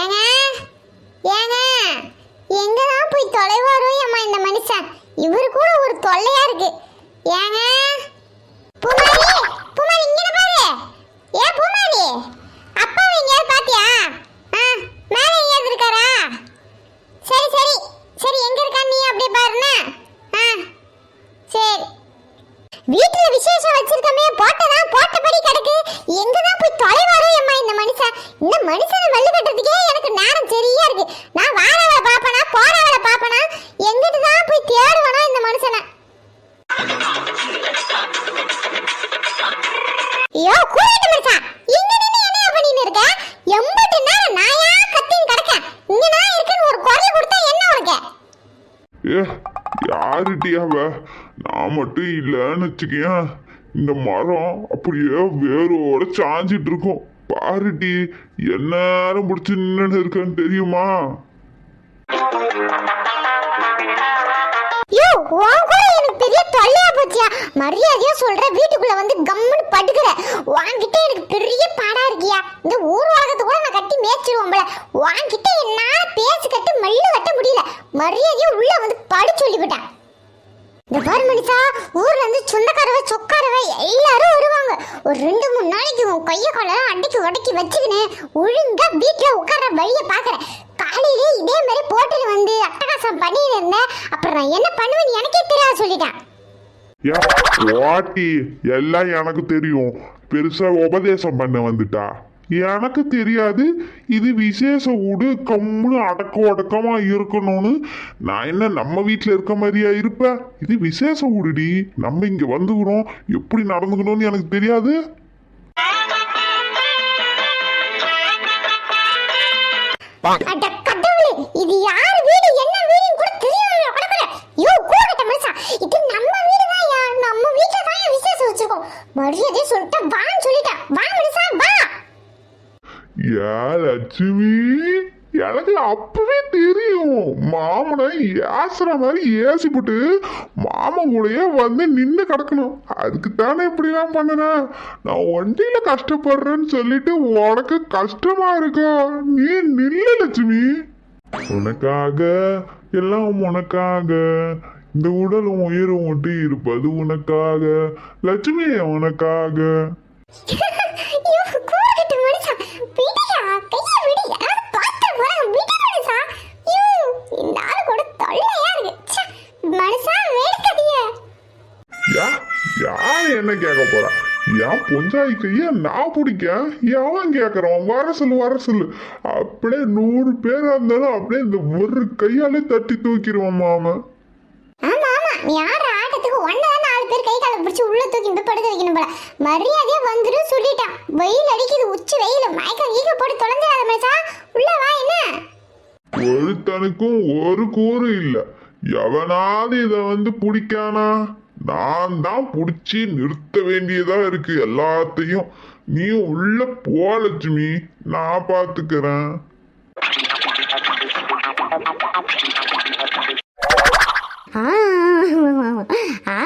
ஏங்க? ஏங்க? எங்கதான் போய் தொலைவாரோ ஏம்மா இந்த மனுஷன்? இவரு கூட ஒரு தொல்லையா இருக்கு. ஏங்க? பூமாரி பூமாரி இங்க பாரு. ஏ பூமாரி அப்பா எங்கேயாவது பாத்தியா? ஆ மேலே எங்கேயாவது இருக்காரா? சரி சரி சரி எங்க இருக்கா நீ அப்படியே பாருண்ணா. ஆ சரி. வீட்டுல விசேஷம் வச்சிருக்கமே போட்டதா போட்டபடி கிடக்கு. எங்கதான் போய் தொலைவாரோ அம்மா இந்த மனுஷன்? இந்த மனுஷனை மல்லு கட்டுறதுக்கே எனக்கு நேரம் சரியா இருக்கு. நான் வாரவளை பாப்பனா போறவளை பாப்பனா எங்கிட்டு தான் போய் தேடுவானா இந்த மனுஷனை? ஐயோ கூட்டிட்டு மனுஷா இங்க நின்னு என்ன பண்ணிட்டு இருக்க? எம்பட்டு நேரம் நாயா கத்தின்னு கிடக்க. இங்க நான் இருக்கேன்னு ஒரு குரல் கொடுத்தா என்ன உனக்கு? யாருட்டி அவ? நான் மட்டும் இல்லைன்னு வச்சுக்கேன் இந்த மரம் அப்படியே வேரோட சாஞ்சிட்டு இருக்கும். பாருட்டி என்ன நேரம் பிடிச்சி நின்று இருக்கேன்னு தெரியுமா? யோ உன் கூட எனக்கு பெரிய தொல்லையா போச்சியா? மரியாதையா சொல்ற வீட்டுக்குள்ள வந்து கம்முன்னு படுக்கிற. வாங்கிட்ட எனக்கு பெரிய பாடா இருக்கியா? இந்த ஊர் உலகத்தை கூட நான் கட்டி மேய்ச்சிருவோம்ல வாங்கிட்ட என்னால பேச்சு கட்டு மல்லு கட்ட முடியல. மரியாதையா உள்ள வந்து படு சொல்லிவிட்டேன். இந்த பாரு மனிதா ஊர்ல இருந்து சொந்தக்காரவ சொக்காரவ எல்லாரும் வருவாங்க. ஒரு ரெண்டு மூணு நாளைக்கு உன் கைய காலம் அடிக்கி உடக்கி வச்சுக்கினே ஒழுங்கா வீட்டுல உட்கார வழிய பாக்குற காலையிலே இதே மாதிரி போட்டுட்டு வந்து அட்டகாசம் பண்ணிட்டு இருந்தேன். அப்புறம் நான் என்ன பண்ணுவேன்னு எனக்கே தெரியாது சொல்லிட்டேன். வாட்டி எல்லாம் எனக்கு தெரியும். பெருசா உபதேசம் பண்ண வந்துட்டா. எனக்கு தெரியாது. இது விசேஷ வீடு கம்முன்னு அடக்க அடக்கமா இருக்கணும்னு. நான் என்ன நம்ம வீட்டில் இருக்க மாதிரியா இருப்பேன் இது விசேஷ வீடுடி நம்ம இங்க வந்துக்கிறோம். எப்படி நடந்துக்கணும்னு எனக்கு தெரியாது. அட இது யார் வீடு? என்ன வீடுன்னு கூட கூடட்ட இது நம்ம வீடு தான் நம்ம தான் விசேஷம் வச்சிருக்கோம். மரியாதையா சொல்லிட்டா வான்னு சொல்லிட்டேன் வா மனுஷா வா. ஏ லட்சுமி எனக்கு அப்பவே தெரியும். மாமனை ஏசுற மாதிரி ஏசிப்புட்டு மாமன் கூடயே வந்து நின்று கிடக்கணும். அதுக்கு தானே இப்படிலாம் பண்ணினேன் நான் ஒண்டியில கஷ்டப்படுறேன்னு சொல்லிட்டு உனக்கு கஷ்டமா இருக்கும் நீ நில்ல லட்சுமி. உனக்காக எல்லாம் உனக்காக. இந்த உடலும் உயிரும் ஒட்டி இருப்பது உனக்காக. லட்சுமி உனக்காக யோ கூடட்ட மனுஷா விடியா கைய விடி யாராவது பார்த்தா போறாங்க விடி மனுஷா யோ இந்த ஆளு கூட தொல்லையா இருக்கு ச்சே, மனுஷா வேடிக்கையே யா யார் என்ன கேட்க போறா. என் பொஞ்சாய் கைய நான் பிடிக்க எவன் கேட்கறான் வர சொல்லு வர சொல்லு. அப்படியே நூறு பேரா இருந்தாலும் அப்படியே இந்த ஒரு கையாலே தட்டி தூக்கிடுவான் மாமன். ஆமா ஆமா. நீ ஆடுற ஆட்டத்துக்கு ஒன்னதான் நாலு பேர் கை காலை பிடிச்சி உள்ள தூக்கி இந்த படுக்க வைக்கணும் போல. மரியாதையா சொல்லிட்டான். வெயில் அடிக்குது உச்சி வெயில். மயக்கம் ஈக போட்டு தொலைஞ்சிடாத மனுஷா. உள்ள வா என்ன? ஒருத்தனுக்கும் ஒரு கூறு இல்ல. எவனாவது இத வந்து பிடிக்கானா? நான் தான் பிடிச்சி நிறுத்த வேண்டியதா இருக்கு எல்லாத்தையும். நீ உள்ள போ லட்சுமி. நான் பார்த்துக்கிறேன் ஆ.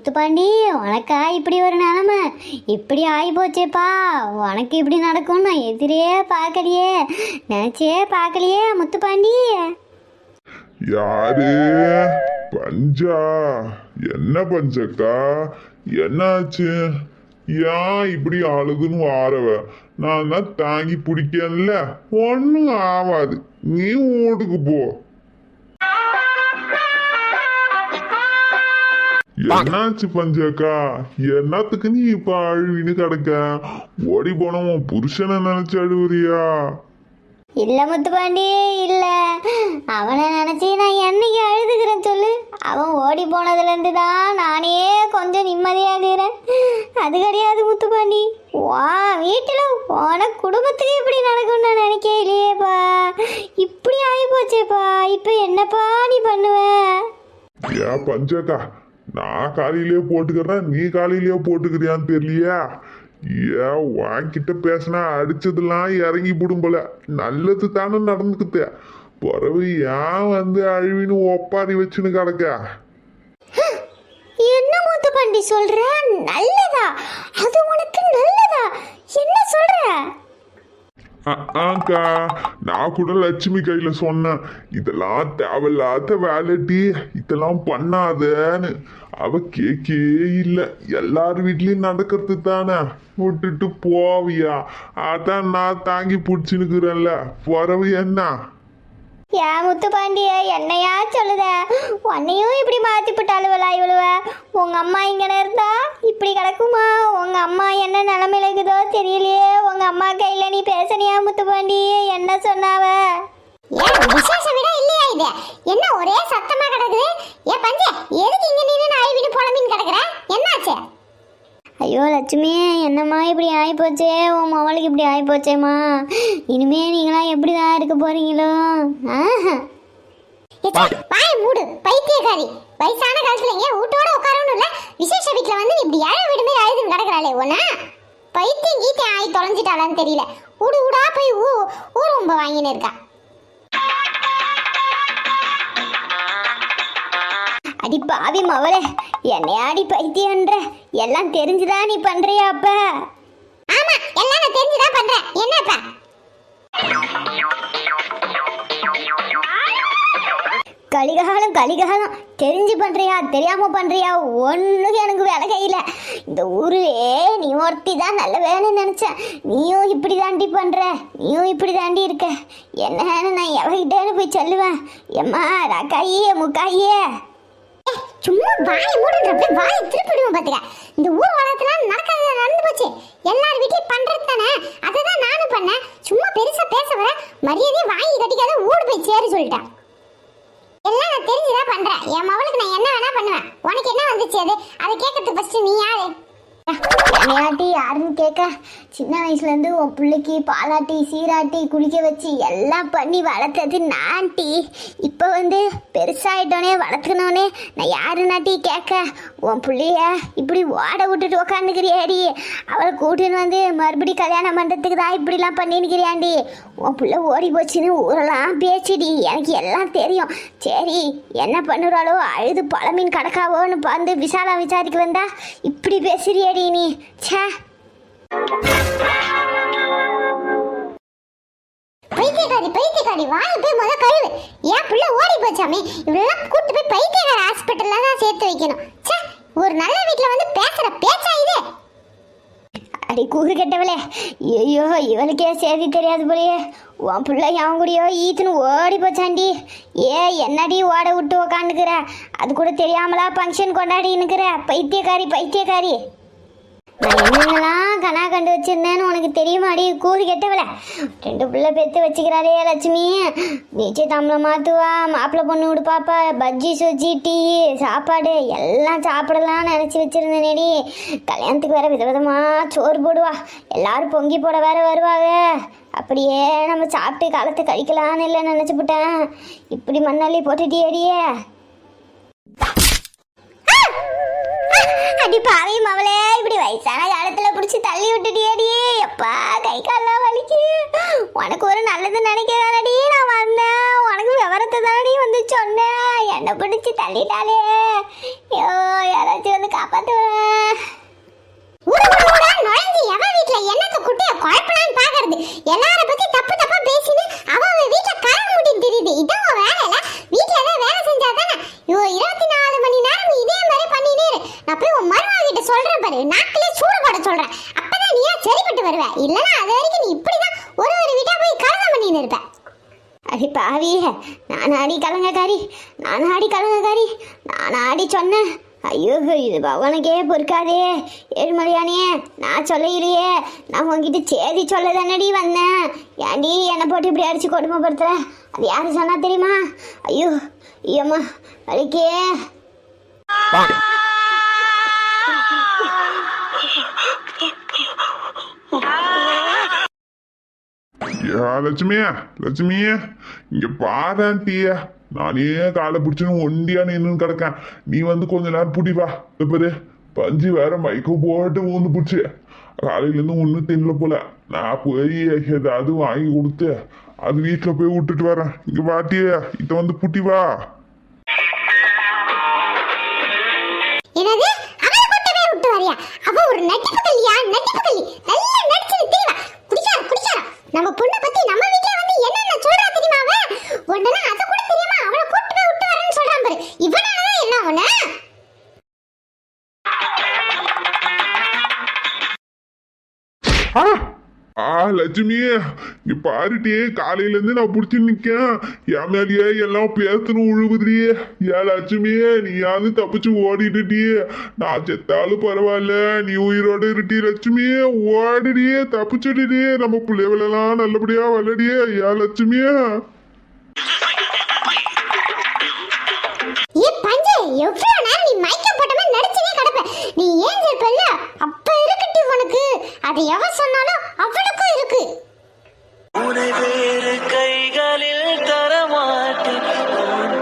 முத்துப்பாண்டி உனக்கா இப்படி ஒரு நிலமை? இப்படி ஆகி போச்சேப்பா உனக்கு இப்படி நடக்கும் நான் எதிரே பார்க்கலையே. நினச்சே பார்க்கலையே முத்துப்பாண்டி. யாரு? பஞ்சா? என்ன பஞ்சக்கா? என்னாச்சு? ஏன் இப்படி அழுகுன்னு ஆறவ நான் தான் தாங்கி பிடிக்கல ஒன்றும் ஆகாது நீ வீட்டுக்கு போ. என்னாச்சு பஞ்சக்கா? என்னத்துக்கு நீ இப்ப அழுவின்னு கிடக்க? ஓடி போன உன் புருஷனை நினைச்சு அழுவுறியா? இல்ல முத்துப்பாண்டி இல்ல. அவனை நினைச்சு நான் என்னைக்கு அழுதுகிறேன் சொல்லு. அவன் ஓடி போனதுல இருந்து தான் நானே கொஞ்சம் நிம்மதியாகிறேன். அது கிடையாது முத்துப்பாண்டி. வா வீட்டுல உன குடும்பத்துக்கு இப்படி நடக்கும்னு நான் நினைக்கவே இல்லையேப்பா. இப்படி ஆகி போச்சேப்பா இப்போ என்னப்பா நீ பண்ணுவ? ஏன் பஞ்சக்கா நான் காலையிலேயே போட்டுக்கிறேன். நீ காலையிலேயே போட்டுக்கிறியான்னு தெரியலையா. ஏ வாங்கிட்ட பேசினா அடிச்சதுலாம் இறங்கி போல. நல்லது தானே நடந்துக்கிட்டே பிறவு ஏன் வந்து அழிவின்னு ஒப்பாரி வச்சுன்னு கிடக்க? என்ன மூத்த பாண்டி சொல்ற? நல்லதா? அது உனக்கு நல்லதா? என்ன சொல்ற? ஆக்கா நான் கூட லட்சுமி கையில் சொன்னேன். இதெல்லாம் தேவையில்லாத வேலைட்டி இதெல்லாம் பண்ணாதேன்னு. அவ கேக்கே இல்லை. எல்லார் வீட்லயும் நடக்கிறது தானே? விட்டுட்டு போவியா. அதான் நான் தாங்கி பிடிச்சினுக்குறேன்ல போறவு என்ன? ஏன் முத்து பாண்டிய என்னையா சொல்லுத? உன்னையும் இப்படி மாத்தி போட்டாளுவலா இவளுவ? உங்க அம்மா இங்க இருந்தா இப்படி கிடக்குமா? உங்க அம்மா என்ன நிலைமையில இருக்குதோ தெரியலையே. உங்க அம்மா கையில நீ பேசனியா முத்து பாண்டி என்ன சொன்னாவ? ஏன் இது என்ன ஒரே சத்தமா கிடக்குது? ஏ பஞ்ச எதுக்கு இங்க நின்னு நாய் வீட்டு புலம்பின்னு கிடக்குற? என்னாச்சு? ஐயோ லட்சுமி என்னம்மா இப்படி ஆகிப்போச்சே உன் மவளுக்கு இப்படி ஆகிப்போச்சேம்மா இனிமே நீங்களாம் எப்படி தான் இருக்க போறீங்களோ? வாய் மூடு பைத்தியக்காரி. வயசான காலத்துல ஏன் வீட்டோட உட்காரணும் இல்ல விசேஷ வீட்டுல வந்து இப்படி ஏழை வீடு மாதிரி அழுதுன்னு கிடக்குறாளே உன்ன? பைத்தியம் கீத்தியம் ஆகி தொலைஞ்சிட்டாளான்னு தெரியல. ஊடு ஊடா போய் ஊ ஊர் ரொம்ப வாங்கின்னு இருக்கா. அடி பாவி மவளே என்னையாடி பைத்தியன்ற எல்லாம் தெரிஞ்சுதான் நீ பண்றியா அப்ப? ஆமா எல்லாம் நான் தெரிஞ்சுதான் பண்றேன். என்னப்பா? கலிகாலம் கலிகாலம் தெரிஞ்சு பண்றியா தெரியாம பண்றியா? ஒண்ணுக்கு எனக்கு வேலை கையில. இந்த ஊர்லயே நீ ஒருத்தி தான் நல்ல வேலைன்னு நினைச்சேன். நீயும் இப்படி தாண்டி பண்ற. நீயும் இப்படி தாண்டி இருக்க. என்னன்னு நான் எவகிட்டேன்னு போய் சொல்லுவேன். எம்மா ரக்காயே முக்காயே சும்மா வாயை மூடுன்ற வாய் வாயை திருப்பிடுவோம் பாத்துக்க. இந்த ஊர் உலகத்துல நடக்கிறது நடந்து போச்சு. எல்லார் வீட்லயும் பண்றது தானே? அதை தான் நானும் பண்ணேன். சும்மா பெருசா பேச வர மரியாதையை வாங்கி கட்டிக்காத ஊடு போய் சேரு சொல்லிட்டேன். எல்லாம் நான் தெரிஞ்சுதான் பண்றேன். என் மவளுக்கு நான் என்ன வேணா பண்ணுவேன். உனக்கு என்ன வந்துச்சு அது? அதை கேட்கறதுக்கு ஃபர்ஸ்ட் நீ யாரு? யாருன்னு கேட்க. சின்ன வயசுலேருந்து உன் பிள்ளைக்கு பாலாட்டி சீராட்டி குளிக்க வச்சு எல்லாம் பண்ணி வளர்த்தது நான் டீ இப்போ வந்து பெருசாயிட்டோனே வளர்த்துனோனே நான் யாருன்னாட்டி கேட்க? உன் பிள்ளைய இப்படி ஓட விட்டுட்டு உக்காந்துக்கிறியாடி? அவளை கூட்டின்னு வந்து மறுபடி கல்யாணம் பண்ணுறதுக்கு தான் இப்படிலாம் பண்ணினுக்கிறியாண்டி உன் பிள்ளை ஓடி போச்சுன்னு ஊரெல்லாம் பேச்சுடி. எனக்கு எல்லாம் தெரியும். சரி என்ன பண்ணுறாளோ அழுது பழமீன் கிடக்காவோன்னு வந்து விசாலா விசாரிக்க வந்தா இப்படி பேசுறியாடி நீ? ச்சே. பைத்தியக்காரி பைத்தியக்காரி வாய் போய் முத கழுவு. ஏன் புள்ள ஓடி போச்சாமே இவளெல்லாம் கூட்டு போய் பைத்தியக்கார ஹாஸ்பிட்டல்ல தான் சேர்த்து வைக்கணும். ச்சே ஒரு நல்ல வீட்ல வந்து பேசுற பேச்சா இது? அடி கூறு கெட்டவளே. ஐயோ இவளுக்கே செய்தி தெரியாது போலயே. உன் பிள்ளை என் கூடயோ ஈத்துன்னு ஓடி போச்சாண்டி. ஏ என்னடி ஓட விட்டு உக்காந்துக்கிற? அது கூட தெரியாமலா ஃபங்க்ஷன் கொண்டாடினுக்கிற பைத்தியக்காரி பைத்தியக்காரி. நான் என்னென்னலாம் கனா கண்டு வச்சிருந்தேன்னு உனக்கு தெரியுமாடி? கூறு கெட்டவள ரெண்டு பிள்ளை பெற்று வச்சுக்கிறாளே லட்சுமி. நிச்சயதாம்பளம் மாற்றுவா மாப்பிள்ளை பொண்ணு விடுப்பாப்பா பஜ்ஜி சுஜி டீ சாப்பாடு எல்லாம் சாப்பிடலாம் நினச்சி வச்சிருந்தேனேடி. கல்யாணத்துக்கு வேற விதவிதமாக சோறு போடுவா. எல்லாரும் பொங்கி போட வேற வருவாங்க அப்படியே நம்ம சாப்பிட்டு காலத்தை கழிக்கலான்னு இல்லை நினச்சிப்புட்டேன் இப்படி மண்ணாலே போட்டுட்டியேடியே. அடி பாவி மவளே இப்படி வயசான காலத்துல புடிச்சு தள்ளி விட்டுட்டியடி. எப்பா கை காலெல்லாம் வலிக்கு. உனக்கு ஒரு நல்லது நினைக்கிறதானடி நான் வந்தேன். உனக்கு விவரத்தை தானடி வந்து சொன்னேன். என்னை பிடிச்சி தள்ளிட்டாலே ஐயோ யாராச்சும் வந்து காப்பாற்றுவேன் நுழைஞ்சு எவன் வீட்ல என்னத்த குட்டிய குழப்பலான்னு பாக்குறது. எல்லார பத்தி தப்பு தப்பா பேசினு அவ அவ வீட்ல கரை மூட்டின்னு தெரியுது. இதான் உன் வேலை இல்ல? வீட்ல ஏதாவது வேலை செஞ்சா தானே ஐயோ இருபத்தி நாலு மணி நேரம் நீ இதே மாதிரி பண்ணினே இரு. நான் போய் உன் மருமக கிட்ட சொல்றேன் பாரு. நாக்கிலே சூடு போட சொல்றேன். அப்பதான் நீ சரிப்பட்டு வருவ. இல்லனா அது வரைக்கும் நீ இப்படிதான் ஒரு ஒரு வீட்டா போய் கலகம் பண்ணின்னு இருப்ப. அடி பாவி நான் ஆடி கலங்கக்காரி. நான் ஆடி கலங்கக்காரி. நான் ஆடி சொன்னேன். ஐயோ இது பவனுக்கே பொறுக்காதே. ஏழுமலையானே நான் சொல்லையிலையே நான் உங்ககிட்ட சேதி சொல்ல தானடி வந்தேன். ஏன்டி என்னை போட்டு இப்படி அடிச்சு கொடுமைப்படுத்துற? அது யாரு சொன்னா தெரியுமா? ஐயோ ஐயம்மா வலிக்கே. லட்சுமியா லட்சுமியா இங்க பாரு ஆண்டியா. நானே காலை பிடிச்சுன்னு ஒண்டியா நின்னு கிடக்கேன். நீ வந்து கொஞ்ச நேரம் புடி வா. பாரு பஞ்சு வேற மைக்கு போட்டு ஊந்து பிடிச்சி. காலையில இருந்து ஒன்றும் தின்னல போல. நான் போய் ஏதாவது வாங்கி கொடுத்து அது வீட்டில் போய் விட்டுட்டு வரேன். இங்க பாட்டியே இதை வந்து புட்டி வா. என்னது? அவளை கூட்டு லட்சுமி நீ பாருட்டியே காலையில இருந்து நான் புடிச்சு நிக்கேன். என் மேலேயே எல்லாம் பேசணும் உழுவுதுடியே ஏன் லட்சுமியே நீயாவது தப்பிச்சு ஓடிட்டுட்டியே நான் செத்தாலும் பரவாயில்ல நீ உயிரோட இருட்டி லட்சுமியே ஓடிடியே தப்பிச்சுடியே நம்ம பிள்ளைகளெல்லாம் நல்லபடியா வளடியே ஏன் லட்சுமியே ஏ பஞ்சு எவ்வளவு நேரம் நீ மயக்கம் கிடப்ப? நீ ஏன் அப்ப இருக்கட்டு உனக்கு. அது எவன் சொன்னாலும் அவ்வளவு இருக்கு. உனை வேறு கைகளில் தரமாட்டேன்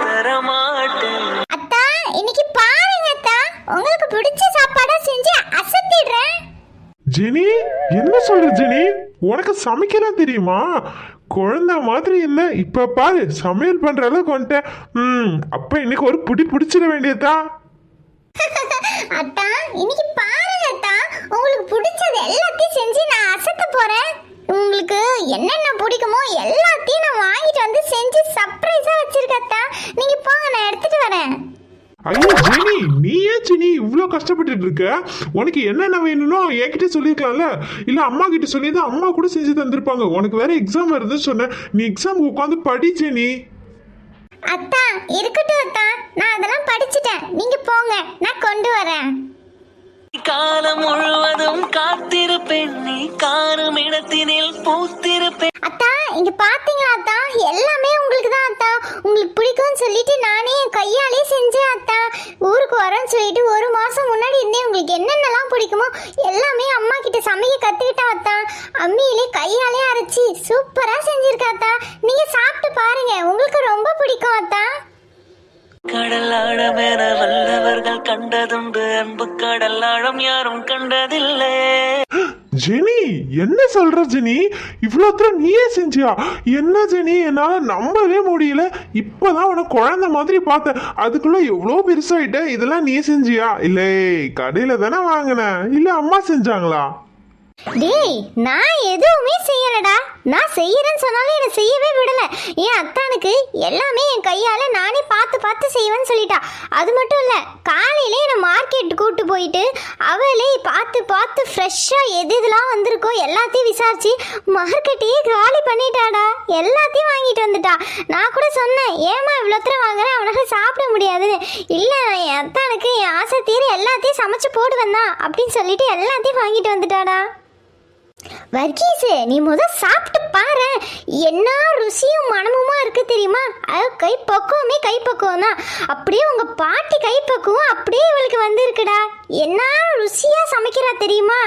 தரமாட்டேன். அத்தா இன்னைக்கு பாருங்க அத்தா. உங்களுக்கு பிடிச்ச சாப்பாடா செஞ்சு அசத்திடுறேன். ஜெனி என்ன சொல்ற ஜெனி? உனக்கு சமைக்கலாம் தெரியுமா? குழந்தை மாதிரி இல்ல இப்ப பாரு சமையல் பண்ற அளவுக்கு வந்துட்டேன். ம் அப்ப இன்னைக்கு ஒரு புடி பிடிச்சிட வேண்டியதா? அத்தா இன்னைக்கு பாருங்க அத்தா. உங்களுக்கு பிடிச்சது எல்லாத்தையும் செஞ்சு நான் அசத்த போறேன். உங்களுக்கு என்னென்ன பிடிக்குமோ எல்லாத்தையும் நான் வாங்கிட்டு வந்து செஞ்சு சர்ப்ரைஸா வச்சிருக்கேன் அத்தா. நீங்க போங்க நான் எடுத்துட்டு வரேன். ஐயோ ஜெனி நீ ஏன் ஜெனி இவ்வளோ கஷ்டப்பட்டுட்டு இருக்க? உனக்கு என்னென்ன வேணும்னோ என்கிட்ட சொல்லியிருக்கலாம்ல? இல்ல அம்மா கிட்ட சொல்லியிருந்தா அம்மா கூட செஞ்சு தந்திருப்பாங்க. உனக்கு வேற எக்ஸாம் வருதுன்னு சொன்னேன். நீ எக்ஸாம் உட்காந்து படி ஜெனி. அத்தா இருக்கட்டும் அத்தா. நான் அதெல்லாம் படிச்சுட்டேன். நீங்க போங்க நான் கொண்டு வரேன். காலம் முழுவதும் காத்திருப்பேன் நீ காரும் இடத்தினில் பூத்திருப்பேன் அத்தா இங்க பாத்தீங்களா அத்தா? எல்லாமே உங்களுக்கு தான் அத்தா. உங்களுக்கு பிடிக்கும்னு சொல்லிட்டு நானே என் கையாலே செஞ்சேன் அத்தா. ஊருக்கு வரேன்னு சொல்லிட்டு ஒரு மாசம் முன்னாடி இருந்தே உங்களுக்கு என்னென்னலாம் பிடிக்குமோ எல்லாமே அம்மா கிட்ட சமைக்க கத்துக்கிட்டா அத்தா. அம்மியிலே கையாலே அரைச்சி சூப்பரா செஞ்சிருக்கா அத்தா. நீங்க சாப்பிட்டு பாருங்க உங்களுக்கு ரொம்ப பிடிக்கும் அத்தா. கடல் என வல்லவர்கள் கண்டதுண்டு. அன்பு கடல் ஆழம் யாரும் கண்டதில்லை. ஜெனி என்ன சொல்ற ஜெனி? இவ்வளோ தூரம் நீயே செஞ்சியா? என்ன ஜெனி? என்னால நம்பவே முடியல. இப்பதான் உனக்கு குழந்தை மாதிரி பார்த்தேன். அதுக்குள்ள எவ்வளோ பெருசாயிட்ட? இதெல்லாம் நீ செஞ்சியா? இல்லை கடையில் தானே வாங்கின. இல்ல அம்மா செஞ்சாங்களா? டேய் நான் எதுவுமே செய்யலடா. நான் செய்யறேன்னு சொன்னாலும் என்னை செய்யவே விடல. என் அத்தானுக்கு எல்லாமே என் கையால நானே பார்த்து பார்த்து செய்வேன்னு சொல்லிட்டா. அது மட்டும் இல்ல காலையில என்னை மார்க்கெட் கூட்டு போயிட்டு அவளே பார்த்து பார்த்து ஃப்ரெஷ்ஷா எது இதெல்லாம் வந்திருக்கோ எல்லாத்தையும் விசாரிச்சு மார்க்கெட்டையே காலி பண்ணிட்டாடா. எல்லாத்தையும் வாங்கிட்டு வந்துட்டா. நான் கூட சொன்னேன் ஏமா இவ்வளோ தூரம் வாங்குறேன் அவனால சாப்பிட முடியாதுன்னு இல்லை என் அத்தானுக்கு என் ஆசை தீர எல்லாத்தையும் சமைச்சு போடுவேன் தான். அப்படின்னு சொல்லிட்டு எல்லாத்தையும் வாங்கிட்டு வந்துட்டாடா. வர்கீஸ் நீ முத சாப்பிட்டு பாரு. என்ன ருசியும் மனமுமா இருக்கு தெரியுமா? அது கை பக்குவமே கை பக்குவம் தான் அப்படியே உங்க பாட்டி கை பக்குவம் அப்படியே இவளுக்கு வந்திருக்குடா. என்ன ருசியா சமைக்கிறா தெரியுமா?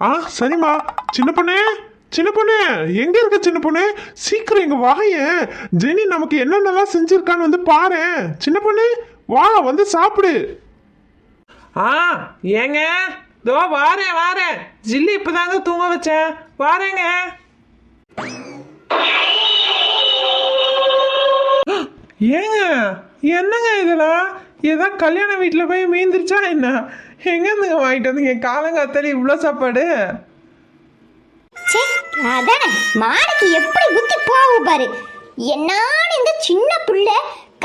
ஆ சரிம்மா. சின்ன பொண்ணு சின்ன பொண்ணு. எங்க இருக்க சின்ன பொண்ணு? சீக்கிரம் இங்க வாயேன் ஜெனி நமக்கு என்னென்னலாம் செஞ்சிருக்கான்னு வந்து பாரு. சின்ன பொண்ணு வா வந்து சாப்பிடு. ஆ ஏங்க? தோ வாரேன் வாரேன் ஜில்லி இப்பதாங்க தூங்க வச்சேன். வாரேங்க. ஏங்க என்னங்க இதெல்லாம்? ஏதோ கல்யாண வீட்டில் போய் மீந்துருச்சா என்ன? எங்கேருந்துங்க வாங்கிட்டு வந்தீங்க? காலங்காத்தால இவ்வளோ சாப்பாடு? அதானே. மாடுக்கு எப்படி புத்தி போகும் பாரு. என்னான்னு இந்த சின்ன புள்ள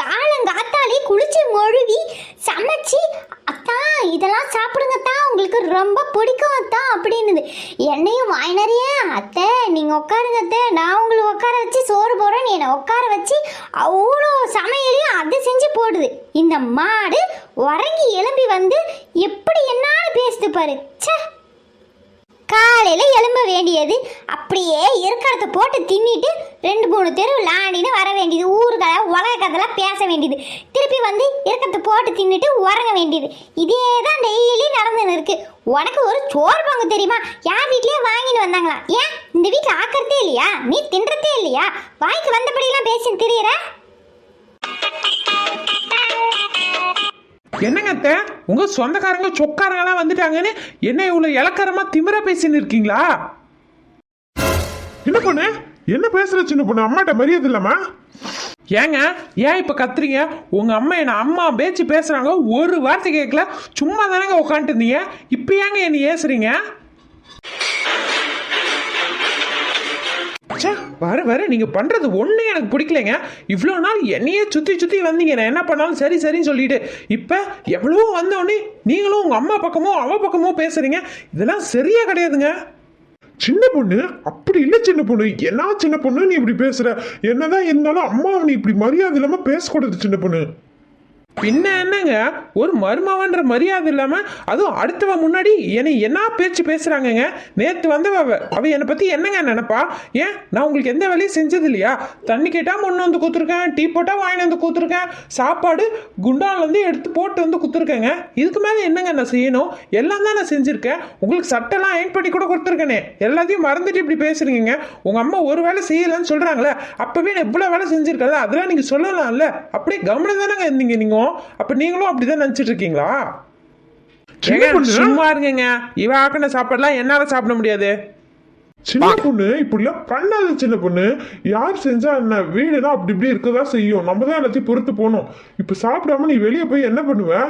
காலங்காத்தாலே குளிச்சு மொழுவி சமைச்சு அத்தா இதெல்லாம் சாப்பிடுங்கத்தா. உங்களுக்கு ரொம்ப பிடிக்கும் அத்தா அப்படின்னுது. என்னையும் வாயினறிய அத்தை நீங்கள் உட்காருங்க அத்தை. நான் உங்களை உட்கார வச்சு சோறு போடுறேன். என்னை உட்கார வச்சு அவ்வளோ சமையலையும் அது செஞ்சு போடுது. இந்த மாடு உறங்கி எழும்பி வந்து எப்படி என்னான்னு பேசுது பாரு. சே காலையில் எழும்ப வேண்டியது. அப்படியே இருக்கிறத போட்டு தின்னிட்டு ரெண்டு மூணு தெரு விளாடின்னு வர வேண்டியது. ஊரு உலக கதைலாம் பேச வேண்டியது. திருப்பி வந்து இருக்கிறத போட்டு தின்னுட்டு உறங்க வேண்டியது. இதே தான் டெய்லி நடந்துன்னு இருக்கு. உனக்கு ஒரு சோறு பங்கு தெரியுமா? யார் வீட்லேயே வாங்கிட்டு வந்தாங்களா? ஏன்? இந்த வீட்டில் ஆக்கிறதே இல்லையா? நீ தின்றதே இல்லையா? வாய்க்கு வந்தபடியெல்லாம் பேசி திரியிற? என்னங்க அத்தை? உங்க சொந்தக்காரங்க சொக்காரங்களாம் வந்துட்டாங்கன்னு என்ன இவ்வளோ இலக்கரமா திமிரா பேசின்னு இருக்கீங்களா? சின்ன பொண்ணு? என்ன பேசுற சின்ன பொண்ணு? அம்மாட்ட மரியாதை இல்லாமா? ஏங்க ஏன் இப்போ கத்துறீங்க? உங்க அம்மா என்ன அம்மா பேச்சு பேசுறாங்க? ஒரு வார்த்தை கேட்கல சும்மா தானங்க உட்காந்துட்டு இருந்தீங்க? இப்போ ஏங்க என்ன ஏசுறீங்க? ச்சே வர வர நீங்க பண்றது ஒண்ணு எனக்கு பிடிக்கலைங்க. இவ்வளோ நாள் என்னையே சுத்தி சுத்தி வந்தீங்க. நான் என்ன பண்ணாலும் சரி சரின்னு சொல்லிட்டு. இப்ப எவ்வளவோ வந்தோடனே நீங்களும் உங்க அம்மா பக்கமோ அவ பக்கமோ பேசுறீங்க. இதெல்லாம் சரியா கிடையாதுங்க. சின்ன பொண்ணு அப்படி இல்லை சின்ன பொண்ணு. என்ன சின்ன பொண்ணு நீ இப்படி பேசுற? என்னதான் இருந்தாலும் அம்மா நீ இப்படி மரியாதை இல்லாம பேசக்கூடாது சின்ன பொண்ணு. பின்ன என்னங்க? ஒரு மருமவன்ற மரியாதை இல்லாம அதுவும் அடுத்தவ முன்னாடி என்னை என்ன பேச்சு பேசுறாங்கங்க? நேத்து வந்தவ அவ அவ என்னை பத்தி என்னங்க நினைப்பா? ஏன்? நான் உங்களுக்கு எந்த வேலையும் செஞ்சது இல்லையா தண்ணி கேட்டா முன்ன வந்து கொடுத்துருக்கேன் டீ போட்டா வாங்கி வந்து கொடுத்துருக்கேன் சாப்பாடு குண்டான்ல இருந்து எடுத்து போட்டு வந்து கொடுத்துருக்கேங்க இதுக்கு மேல என்னங்க நான் செய்யணும்? எல்லாம் தான் நான் செஞ்சிருக்கேன். உங்களுக்கு சட்டெல்லாம் அயன் பண்ணி கூட கொடுத்துருக்கேனே. எல்லாத்தையும் மறந்துட்டு இப்படி பேசுறீங்க உங்க அம்மா ஒரு வேலை செய்யலன்னு சொல்றாங்களே அப்பவே நான் இவ்வளோ வேலை செஞ்சிருக்கல அதெல்லாம் நீங்க சொல்லலாம்ல. அப்படியே கவனம் தானங்க இருந்தீங்க நீங்க அப்ப நீங்களும் அப்படிதான் நினைச்சிட்டு இருக்கீங்களா? சும்மா இருங்கங்க. இவ ஆக்கின சாப்பாடுலாம் என்னால சாப்பிட முடியாது. சின்ன பொண்ணு? இப்படிலாம் பண்ணாத சின்ன பொண்ணு. யார் செஞ்சா என்ன? வீடுனா அப்படி இப்படி இருக்கதான் செய்யும். நம்ம தான் எல்லாத்தையும் பொறுத்து போகணும். இப்ப சாப்பிடாம நீ வெளியே போய் என்ன பண்ணுவ?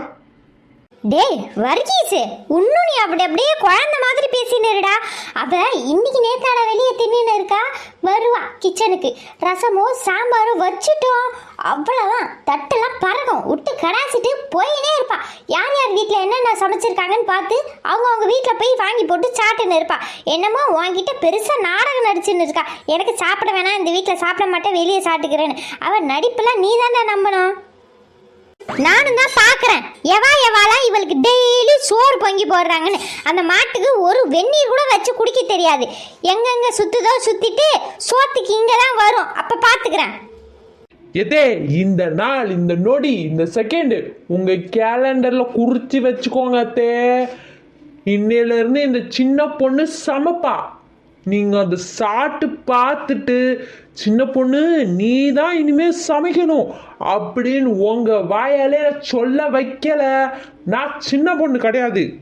டேய் வர்கீஸ் இன்னும் நீ அப்படி அப்படியே குழந்தை மாதிரி பேசினருடா. அவ இன்னைக்கு நேத்தாட வெளியே தின்னு இருக்கா? வருவா கிச்சனுக்கு ரசமும் சாம்பாரும் வச்சுட்டோம். அவ்வளோதான் தட்டெல்லாம் பறக்கும். விட்டு கடாசிட்டு போயினே இருப்பா. யார் யார் வீட்டில் என்னென்ன சமைச்சிருக்காங்கன்னு பார்த்து அவங்க அவங்க வீட்டில் போய் வாங்கி போட்டு சாப்பிட்டுன்னு இருப்பா. என்னமோ உன்கிட்ட பெருசாக நாடகம் நடிச்சுன்னு இருக்கா. எனக்கு சாப்பிட வேணாம் இந்த வீட்டில் சாப்பிட மாட்டேன் வெளியே சாப்பிட்டுக்கிறேன்னு. அவன் நடிப்பெல்லாம் நீ தானே நம்பணும். நானும் தான் பார்க்குறேன். எவா எவாலா இவளுக்கு டெய்லி சோறு பொங்கி போடுறாங்கன்னு. அந்த மாட்டுக்கு ஒரு வெந்நீர் கூட வச்சு குடிக்க தெரியாது. எங்கெங்க சுத்துதோ சுத்திட்டு சோத்துக்கு இங்கே தான் வரும். அப்போ பார்த்துக்கிறேன் எதே இந்த நாள் இந்த நொடி இந்த செகண்ட் உங்க கேலண்டர்ல குறிச்சு வச்சுக்கோங்க அத்தே. இன்னையில இருந்து இந்த சின்ன பொண்ணு சமைப்பா. நீங்க அதை சாப்பிட்டு பார்த்துட்டு சின்ன பொண்ணு நீ தான் இனிமே சமைக்கணும் அப்படின்னு உங்க வாயாலே சொல்ல வைக்கல. நான் சின்ன பொண்ணு கிடையாது.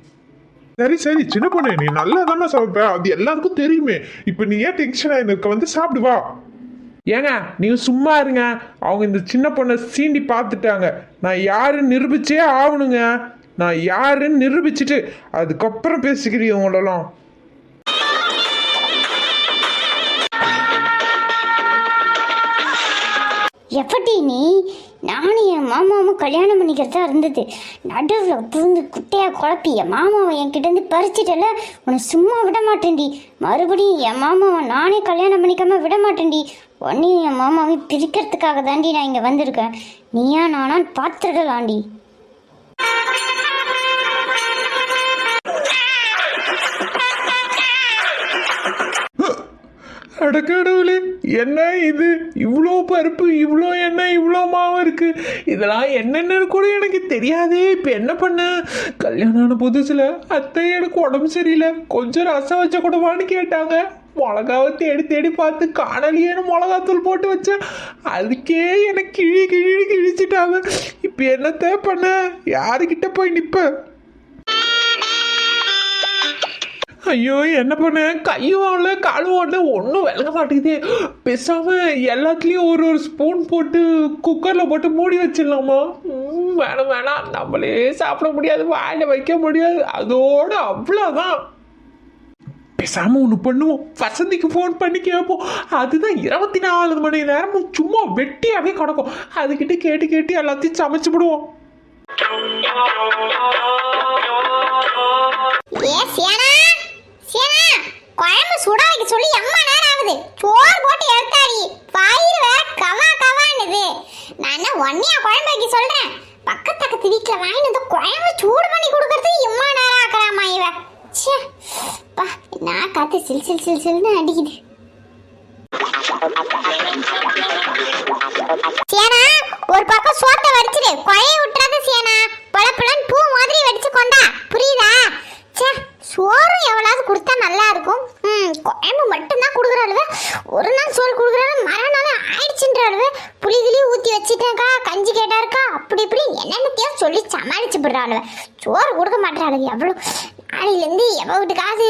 சரி சரி சின்ன பொண்ணு நீ நல்லா தானே சமைப்ப. அது எல்லாருக்கும் தெரியுமே. இப்ப நீ ஏன் டென்ஷன் ஆயிருக்க வந்து சாப்பிடு வா. ஏங்க நீங்க சும்மா இருங்க. அவங்க இந்த சின்ன பொண்ணை சீண்டி பார்த்துட்டாங்க. நான் யாருன்னு நிரூபிச்சே ஆகணுங்க. நான் யாருன்னு நிரூபிச்சுட்டு அதுக்கப்புறம் பேசிக்கிறீங்க உங்களெல்லாம். எப்படி நீ? நானும் என் மாமாவும் கல்யாணம் பண்ணிக்கிறதா இருந்தது. நடுவில் புகுந்து குட்டையாக குழப்பி என் மாமாவை என்கிட்டேருந்து பறிச்சிட்டல உன்னை சும்மா விட மாட்டேன்டி. மறுபடியும் என் மாமாவை நானே கல்யாணம் பண்ணிக்காமல் விட மாட்டேன்டி. உன்னையும் என் மாமாவையும் பிரிக்கிறதுக்காக தாண்டி நான் இங்கே வந்திருக்கேன். நீயா நானான்னு பார்த்துடலாண்டி அடக்கடவுளே என்ன இது? இவ்வளோ பருப்பு இவ்வளோ எண்ணெய் இவ்வளோ மாவு இருக்குது இதெல்லாம் என்னென்னு கூட எனக்கு தெரியாதே. இப்போ என்ன பண்ண? கல்யாணம் ஆன புதுசில் அத்தை எனக்கு உடம்பு சரியில்லை. கொஞ்சம் ரசம் வச்ச கூடவான்னு கேட்டாங்க. மிளகாவை தேடி தேடி பார்த்து காணலியேன்னு மிளகாத்தூள் போட்டு வச்சேன். அதுக்கே எனக்கு கிழி கிழி கிழிச்சிட்டாங்க. இப்போ என்னத்த பண்ண? யாருக்கிட்ட போய் நிற்பேன் ஐயோ என்ன பண்ண? கையும் ஓடல காலும் ஓடல ஒன்றும் விளங்க மாட்டேங்குது. பேசாமல் எல்லாத்துலேயும் ஒரு ஒரு ஸ்பூன் போட்டு குக்கரில் போட்டு மூடி வச்சிடலாமா? வேணாம் வேணாம். நம்மளே சாப்பிட முடியாது வாயில் வைக்க முடியாது. அதோட அவ்வளோதான் பேசாமல் ஒன்று பண்ணுவோம். வசந்திக்கு ஃபோன் பண்ணி கேட்போம். அதுதான் இருபத்தி நாலு மணி நேரமும் சும்மா வெட்டியாகவே கிடக்கும். அதுக்கிட்ட கேட்டு கேட்டு எல்லாத்தையும் சமைச்சு விடுவோம். ஏ சியானா? சேனா குழம்பு சுட வைக்க சொல்லி எம்மா நேரம் ஆகுது. சோறு போட்டு எடுத்தாடி பயிர் வேற கவா கவான்னுது. நான் ஒன்னையா குழம்பு வைக்க சொல்றேன். பக்கத்து பக்கத்து வீட்டில் வாங்கிட்டு வந்து குழம்பு சூடு பண்ணி கொடுக்கறதுக்கு இம்மா நேரம் ஆக்குறாமா இவ. ச்சே. பா நான் காத்து சில் சில் சில் சில்னு அடிக்குது. சேனா ஒரு பக்கம் சோத்தை வடிச்சிடு குழைய விட்டுறாத சியானா பழப்பழன் பூ மாதிரி வடிச்சு கொண்டா. புரியுதா? சே சோறும் எவ்வளவு கொடுத்தா நல்லா இருக்கும். ம் குழம்பு மட்டும்தான் கொடுக்குறாளுவ. ஒரு நாள் சோறு கொடுக்குறாரு நாள் ஆயிடுச்சுன்றாளுவ. புளி கிளி ஊற்றி வச்சுட்டேக்கா கஞ்சி கேட்டாருக்கா அப்படி இப்படி என்னென்னத்தையோ சொல்லி சமாளிச்சு விடுறாளுவ சோறு கொடுக்க மாட்டாளுவ எவ்வளோ. நாளையிலேருந்து எவ்வளோ வீட்டுக்காவது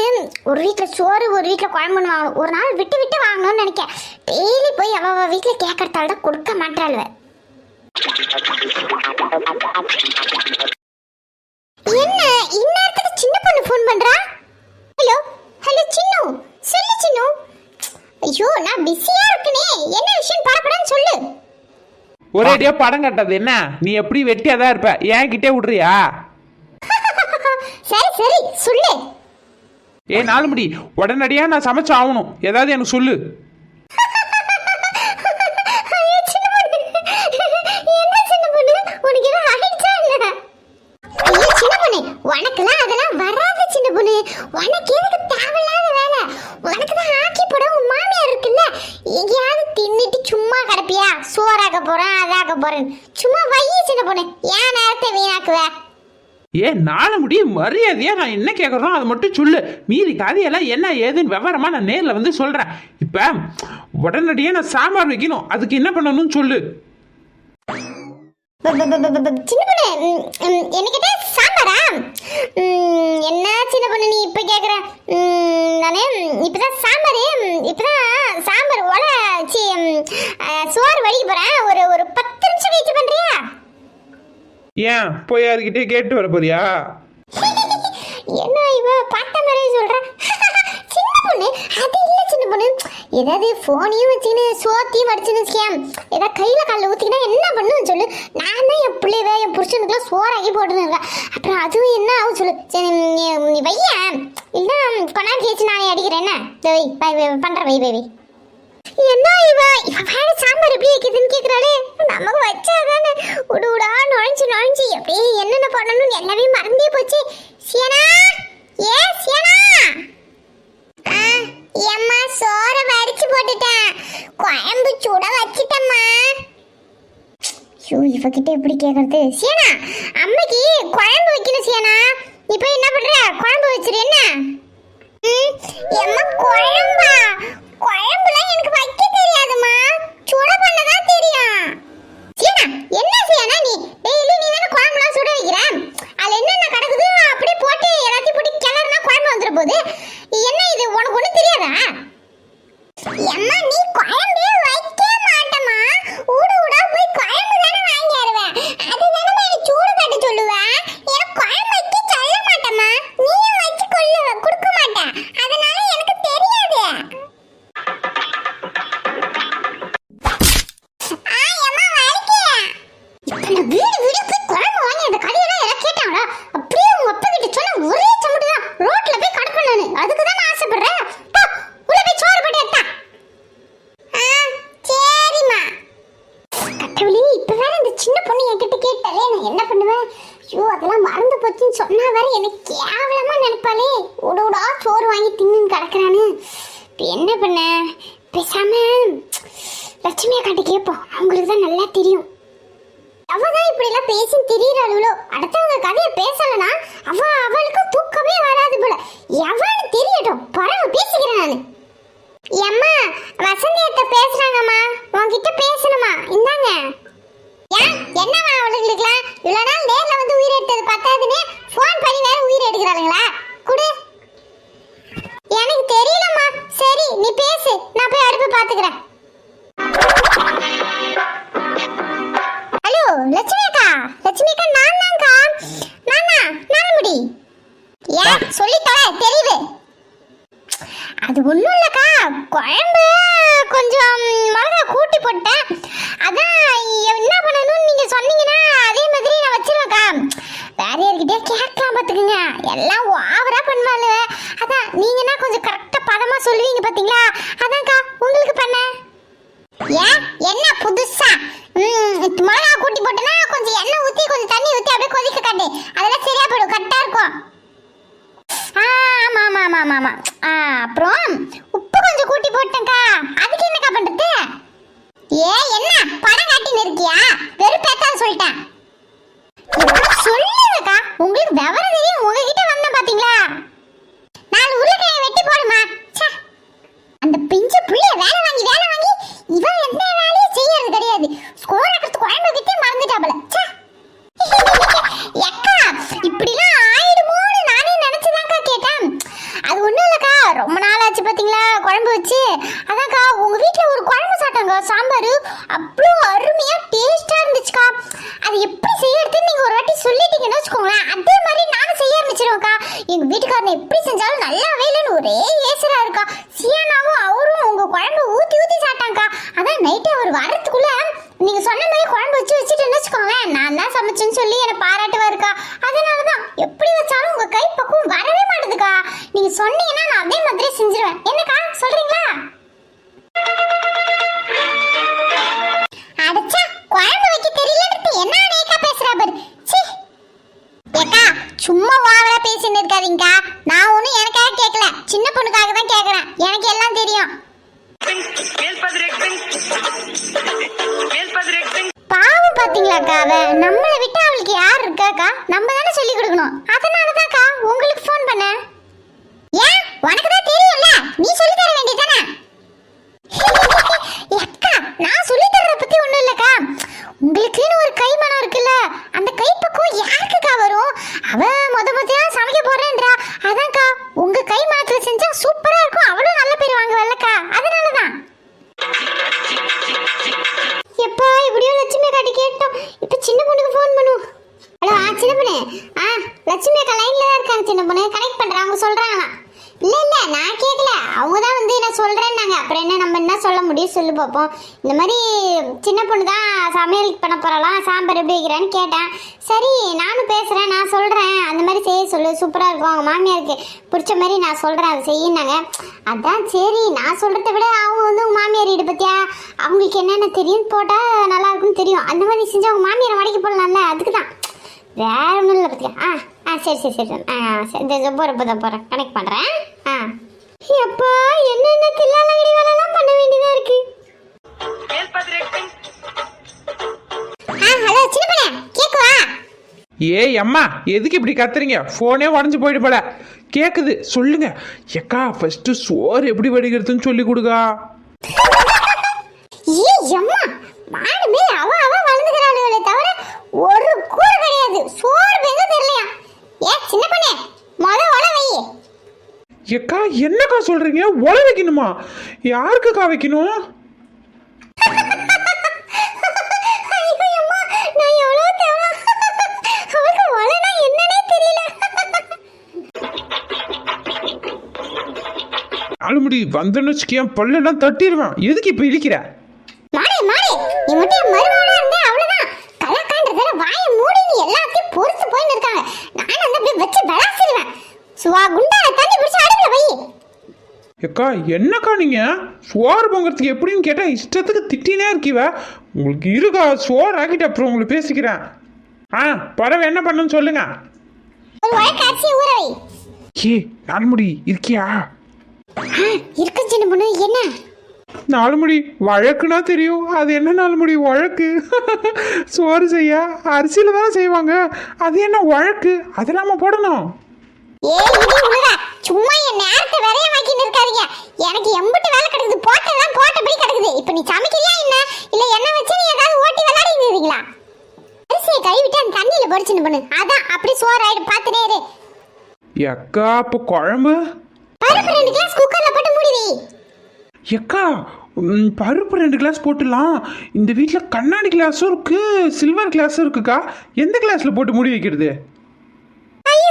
ஒரு வீட்டில் சோறு ஒரு வீட்டில் குழம்புன்னு வாங்கணும். ஒரு நாள் விட்டு விட்டு வாங்கணும்னு நினைக்க டெய்லி போய் எவ்வளோ வீட்டில் கேட்கறதால தான் கொடுக்க மாட்டாளுவ என்ன இந்நேரத்துக்கு சின்ன பொண்ணு ஃபோன் பண்றா ஹலோ ஹலோ சின்னு சொல்லு சின்னு ஐயோ நான் ஒரேடியா படம் கட்டது என்ன? நீ எப்படி வெட்டியா தான் இருப்ப. ஏன் கிட்டே விடுறியா? சரி சரி சொல்லு. ஏ நாலு முடி உடனடியா நான் சமைச்சு ஆகணும். ஏதாவது எனக்கு சொல்லு ஐயோ, சின்ன பொண்ணு. என்ன சின்ன பொண்ணு? உனக்கு எதுவும் ஆயிடுச்சா என்ன? ஐயோ, சின்ன பொண்ணு, உனக்கெல்லாம் அதெல்லாம் வராது சின்ன பொண்ணு. உனக்கு எதுக்கு தேவையில்லாத வேலை? உனக்கு தான் ஆக்கி போட உன் மாமியார் இருக்குல்ல? எங்கேயாவது தின்னுட்டு சும்மா கிடப்பியா? சோறாக்க போறேன், அதாக்க போறேன். சும்மா வையி சின்ன பொண்ணு. ஏன் நேரத்தை வீணாக்குவ? ஏ நாலு முடி மரியாதையாக நான் என்ன கேட்குறோம் அதை மட்டும் சொல்லு. மீதி கதையெல்லாம் என்ன ஏதுன்னு விவரமா நான் நேரில் வந்து சொல்கிறேன் இப்போ உடனடியாக நான் சாம்பார் வைக்கணும். அதுக்கு என்ன பண்ணணும்னு சொல்லு. ப- சின்ன பொண்ணு ம், என்கிட்ட சாம்பாரா? என்ன சின்ன பொண்ணு நீ இப்போ கேட்குற ம், நானே ம், சாம்பார் ம், சாம்பார் ஒல சி ம், அஹ், சோறு வடிக்க போறேன். ஒரு ஒரு பத்து நிமிஷம் வெயிட் பண்ணுறியா ஏன்? போய் யாருக்கிட்டே கேட்டு வர போறியா? என்ன இவ பார்த்த மாதிரி சொல்ற? சின்ன பொண்ணு. அது இல்ல சின்ன பொண்ணு. ஏதாவது ஃபோனையும் வச்சுன்னு சோத்தையும் வடிச்சுன்னு ஸ்கேம் ஏதாவது கையில காலில் ஊற்றிக்கினா என்ன பண்ணுன்னு சொல்லு. நான் தான் என் பிள்ளைவ என் புருஷனுக்குலாம் சோறாக்கி போட்டுன்னு இருக்கேன். அப்புறம் அதுவும் என்ன ஆகும் சொல்லு. சரி நீ வையன். வைய கொண்டாடி வச்சு நானே அடிக்கிறேன். என்ன? இதோ வை வை வை. என்ன இவ? இவ வேற சாம்பார் எப்படி வைக்கிறதுன்னு கேக்குறாளே. நமக்கு வச்சாதானே. உடு உடா நுழைஞ்சு நுழைஞ்சு. அப்படியே என்னென்ன பண்ணணும்னு எல்லாமே மறந்தே போச்சு. சியனா? ஏ சியனா? எம்மா சோற வடிச்சு போட்டுட்டேன். குழம்பு சுட வச்சிட்டம்மா. ஐயோ இவகிட்ட எப்படி கேக்குறது? சியனா அம்மைக்கு குழம்பு வைக்கணும் சியனா. போய் என்ன பண்ற? குழம்பு வச்சிரு என்ன? ம், எம்மா குழம்பா? குழம்புலாம் எனக்கு சரியா சீனா என்ன செய்யனா நீ? டெய்லி நீ தான குழம்புலாம் சுட வைக்கிற? அதுல என்னென்ன கிடக்குது? அப்படியே போட்டு எல்லாத்தையும் போட்டு கிளறுனா குழம்பு வந்துட போகுது. என்ன இது? உனக்கு ஒன்றும் தெரியாதா? எம்மா நீ குழம்பே பாத்துக்கிறேன் ஹலோ லட்சுமி அக்கா. லட்சுமி அக்கா நான் தான்க்கா. நானா நான் முடி ஏன் சொல்லி தொலை தெரியுது அது ஒன்றும் இல்லைக்கா. குழம்பு கொஞ்சம் மிளகா கூட்டி போட்டேன். அதான் என்ன பண்ணணும்னு நீங்கள் சொன்னீங்கன்னா அதே மாதிரி நான் வச்சிருவேன்க்கா. வேற யார்கிட்டயே கேட்கலாம் பார்த்துக்குங்க. எல்லாம் ஓவரா பண்ணுவாள் அதான் நீங்கன்னா கொஞ்சம் கரெக்ட் பதமா சொல்லுவீங்க பாத்தீங்களா? அதான்க்கா உங்களுக்கு பண்ணேன் ஏன்? என்ன புதுசா? மிளகா கூட்டி போட்டனா கொஞ்சம் எண்ணெய் ஊத்தி கொஞ்சம் தண்ணி ஊத்தி அப்படியே கொதிக்க காட்டு. அதெல்லாம் சரியா போயிடும் கரெக்டா இருக்கும். ஆமா ஆமா ஆமா ஆமா ஆ, அப்புறம் உப்பு கொஞ்சம் கூட்டி போட்டேன்க்கா. அதுக்கு என்னக்கா பண்றது? ஏ என்ன? படம் காட்டின்னு இருக்கியா? வெறுப்பேத்தான் சொல்லிட்டேன். சொல்லுங்கக்கா உங்களுக்கு விவரம் தெரியும். உங்ககிட்ட வந்தேன் பாத்தீங்களா? பேசின்னு நான் ஒன்றும் எனக்காக கேட்கல சின்ன பொண்ணுக்காக தான் கேட்குறேன் எனக்கு எல்லாம் தெரியும். பாவம் பாத்தீங்களாக்கா அவ. நம்மளை விட்டு அவளுக்கு யார் இருக்காக்கா? நம்ம தானே சொல்லி கொடுக்கணும். அதனால தான்க்கா உங்களுக்கு ஃபோன் பண்ணேன் ஏன்? உனக்கு தான் தெரியும்ல. நீ சொல்லி தர வேண்டியதானே அக்கா நான் சொல்லி தர்றத பத்தி ஒண்ணும் இல்லக்கா. உங்களுக்குன்னு ஒரு கைமணம் இருக்குல்ல. அந்த கைப்பக்கம் யாருக்குக்கா வரும்? அவ முத முதல்ல சமைக்க போறேன் அதான்க்கா உங்க கை மாத்திர செஞ்சா சூப்பரா இருக்கும். அவளும் நல்ல பேர் வாங்குவல்லக்கா அதனாலதான். எப்பா இப்படியோ லட்சுமி காட்டி கேட்டோம். இப்ப சின்ன பொண்ணுக்கு ஃபோன் பண்ணுவோம் ஹலோ ஆ சின்ன பொண்ணு. ஆ லட்சுமி அக்கா லைன்ல தான் இருக்காங்க சின்ன பொண்ணு. கனெக்ட் பண்றேன் அவங்க சொல்றாங்களாம். இல்ல இல்ல நான் கேட்கல அவங்க தான் வந்து நான் சொல்றேன் அப்புறம் என்ன நம்ம என்ன சொல்ல முடியும் சொல்லி பார்ப்போம் இந்த மாதிரி சின்ன பொண்ணு தான் சமையல் பண்ண போகிறலாம் சாம்பார் எப்படி வைக்கிறான்னு கேட்டேன். சரி நானும் பேசுகிறேன் நான் சொல்கிறேன் அந்த மாதிரி செய்ய சொல்லு சூப்பராக இருக்கும். அவங்க மாமியாருக்கு பிடிச்ச மாதிரி நான் சொல்கிறேன் அதை செய்யினாங்க அதான் சரி நான் சொல்கிறத விட அவங்க வந்து உங்கள் மாமியார் வீடு பற்றியா அவங்களுக்கு என்னென்ன தெரியும் போட்டால் நல்லா இருக்கும்னு தெரியும். அந்த மாதிரி செஞ்சு அவங்க மாமியாரை மடக்கி போடலாம்ல? அதுக்கு தான். வேற ஒன்றும் இல்லை பார்த்தியா ஆ ஆ சரி சரி சரி. ஆ சரி இந்த போகிறேன் போகிறேன் போகிறேன் கனெக்ட் பண்ணுறேன் ஆ. எப்பா என்னென்ன தில்லாலங்கடி வேலைலாம் பண்ண வேண்டியதாக இருக்கு? ஆ ஹலோ சின்ன பண்ண கேக்குவா ஏய் அம்மா எதுக்கு இப்படி கத்துறீங்க? ஃபோனே உடஞ்சு போயிட்டு போல. கேக்குது சொல்லுங்க. எக்கா ஃபர்ஸ்ட் சோறு எப்படி வடிக்கிறதுன்னு சொல்லி கொடுக்கா. ஏ அம்மா மாடு மேல அவ அவ வளர்ந்துக்கிறாளுகளே தவிர ஒரு கூட கிடையாது. சோறு பேங்க தெரியலையா ஏ சின்ன பண்ணே முத ஒல வை எக்கா என்னக்கா சொல்றீங்க? உல வைக்கணுமா? யாருக்குக்கா வைக்கணும்? ஆளுமுடி வந்தேன்னு வச்சுக்கேன் பல்லெல்லாம் தட்டிடுவேன் எதுக்கு இப்போ இழிக்கிற மாடே மாடே நீ மட்டும் மருமகனா இருந்தே அவ்வளவுதான். கலக்கான்றதால வாயை மூடி நீ எல்லாத்தையும் பொறுத்து போயின்னு இருக்காங்க. நான் அந்த அப்படியே வச்சு பலாசிடுவேன் சுவா குண்டால தண்ணி பிடிச்சி அடுப்புல வை எக்கா என்னக்கா நீங்க? சோறு பொங்குறதுக்கு எப்படின்னு கேட்டா இஷ்டத்துக்கு திட்டினே இருக்கீவ. உங்களுக்கு இருக்கா சோறு ஆக்கிட்டு அப்புறம் உங்களுக்கு பேசிக்கிறேன். ஆ பறவை என்ன பண்ணுன்னு சொல்லுங்க. ஏ நாலுமுடி இருக்கியா? இருக்கு சின்ன பொண்ணு என்ன? நாலுமுடி வழக்குனா தெரியும். அது என்ன நாலுமுடி வழக்கு? சோறு செய்ய அரிசியில தானே செய்வாங்க. அது என்ன வழக்கு? அதெல்லாம போடணும். ஏ இது உலகா சும்மா என் நேரத்தை விரைய வாக்கிட்டு இருக்காதீங்க. எனக்கு எம்பிட்டு வேலை கிடக்குது போட்டதெல்லாம் போட்டபடி கிடக்குது. இப்போ நீ சமைக்கிறியா என்ன? இல்ல என்ன வச்சு நீ ஏதாவது ஓட்டி விளையாடிட்டு இருக்கீங்களா அரிசியை கழுவிட்டு அந்த தண்ணியில பொடிச்சுன்னு பண்ணு. அதான் அப்படி சோறு ஆயிடும் பார்த்துட்டே இரு. எக்கா இப்போ குழம்பு? பருப்பு ரெண்டு கிளாஸ் குக்கர்ல போட்டு மூடி வை. எக்கா ம், பருப்பு ரெண்டு கிளாஸ் போட்டுலாம். இந்த வீட்டில் கண்ணாடி கிளாஸும் இருக்கு சில்வர் கிளாஸும் இருக்குக்கா. எந்த கிளாஸில் போட்டு மூடி வைக்கிறது? ஐயோ.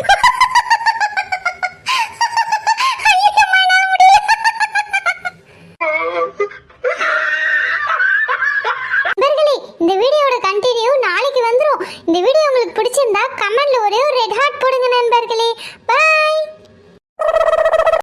பிடிச்சிருந்தா கமெண்ட்ல ஒரே ஒரு ரெட் ஹார்ட் போடுங்க நண்பர்களே.